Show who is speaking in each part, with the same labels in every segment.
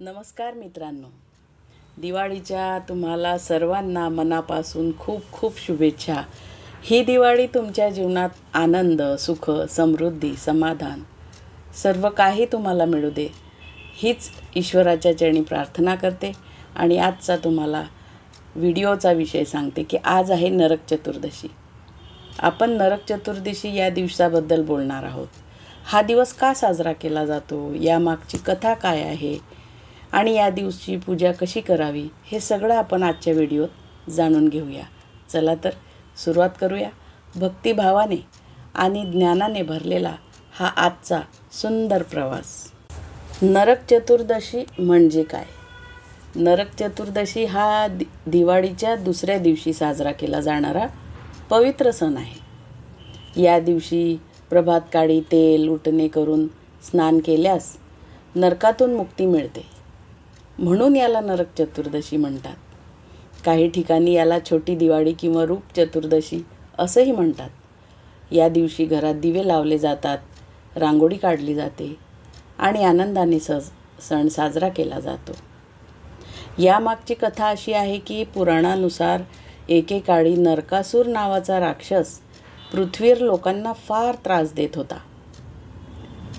Speaker 1: नमस्कार मित्रांनो. दिवाळीच्या तुम्हाला सर्वांना मनापासून खूप खूप शुभेच्छा. ही दिवाळी तुमच्या जीवनात आनंद सुख समृद्धी समाधान सर्व काही तुम्हाला मिळू दे. हीच ईश्वराच्या चरणी प्रार्थना करते आणि आजचा तुम्हाला व्हिडिओचा विषय सांगते की आज आहे नरक चतुर्दशी. आपण नरक चतुर्दशी या दिवसाबद्दल बोलणार आहोत. हा दिवस का साजरा केला जातो? यामागची कथा काय आहे? आणि या दिवशी पूजा कशी करावी हे सगळं आपण आजच्या व्हिडिओत जाणून घेऊया. चला तर सुरुवात करूया. भक्तिभावाने आणि ज्ञानाने भरलेला हा आजचा सुंदर प्रवास. नरक चतुर्दशी म्हणजे काय? नरक चतुर्दशी हा दि दिवाळीच्या दुसऱ्या दिवशी साजरा केला जाणारा पवित्र सण आहे. या दिवशी प्रभातकाळी तेल उटणे करून स्नान केल्यास नरकातून मुक्ती मिळते. म्हणून याला नरक चतुर्दशी म्हणतात. काही ठिकाणी याला छोटी दिवाळी किंवा रूप चतुर्दशी असंही म्हणतात. या दिवशी घरात दिवे लावले जातात रांगोळी काढली जाते आणि आनंदाने सज सण साजरा केला जातो. यामागची कथा अशी आहे की पुराणानुसार एकेकाळी नरकासूर नावाचा राक्षस पृथ्वीवर लोकांना फार त्रास देत होता.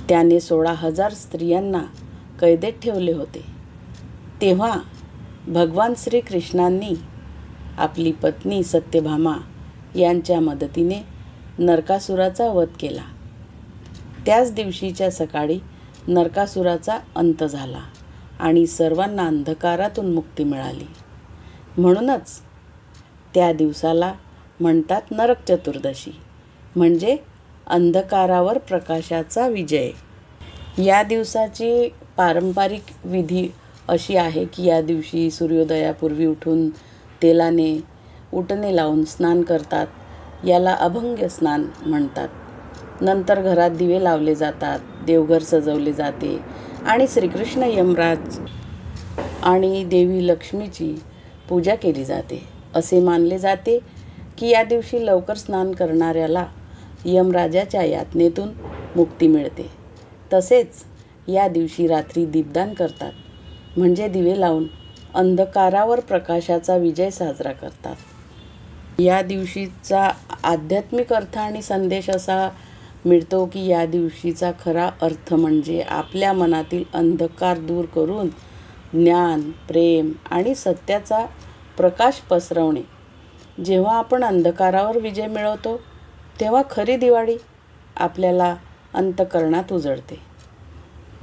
Speaker 1: त्याने सोळा हजार स्त्रियांना कैदेत ठेवले होते. तेव्हा भगवान श्रीकृष्णांनी आपली पत्नी सत्यभामा यांच्या मदतीने नरकासुराचा वध केला. त्याच दिवशीच्या सकाळी नरकासुराचा अंत झाला आणि सर्वांना अंधकारातून मुक्ती मिळाली. म्हणूनच त्या दिवसाला म्हणतात नरक चतुर्दशी म्हणजे अंधकारावर प्रकाशाचा विजय. या दिवसाची पारंपरिक विधी अशी आहे की या दिवशी सूर्योदयापूर्वी उठून तेलाने उटणे लावून स्नान करतात. याला अभंग स्नान म्हणतात. नंतर घरात दिवे लावले जातात देवघर सजवले जाते आणि श्रीकृष्ण यमराज आणि देवी लक्ष्मीची पूजा केली जाते. असे मानले जाते की या दिवशी लवकर स्नान करणाऱ्याला यमराजाच्या यातनेतून मुक्ती मिळते. तसेच या दिवशी रात्री दीपदान करतात. म्हणजे दिवे लावून अंधकारावर प्रकाशाचा विजय साजरा करतात. या दिवशीचा आध्यात्मिक अर्थ आणि संदेश असा मिळतो की या दिवशीचा खरा अर्थ म्हणजे आपल्या मनातील अंधकार दूर करून ज्ञान प्रेम आणि सत्याचा प्रकाश पसरवणे. जेव्हा आपण अंधकारावर विजय मिळवतो तेव्हा खरी दिवाळी आपल्याला अंतकरणात उजळते.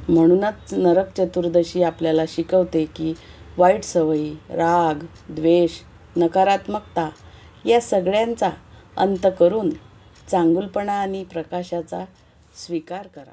Speaker 1: म्हणूनच नरक चतुर्दशी आपल्याला शिकवते की वाईट सवयी राग द्वेष नकारात्मकता या सगळ्यांचा अंत करून चांगुलपणा आणि प्रकाशाचा स्वीकार करा.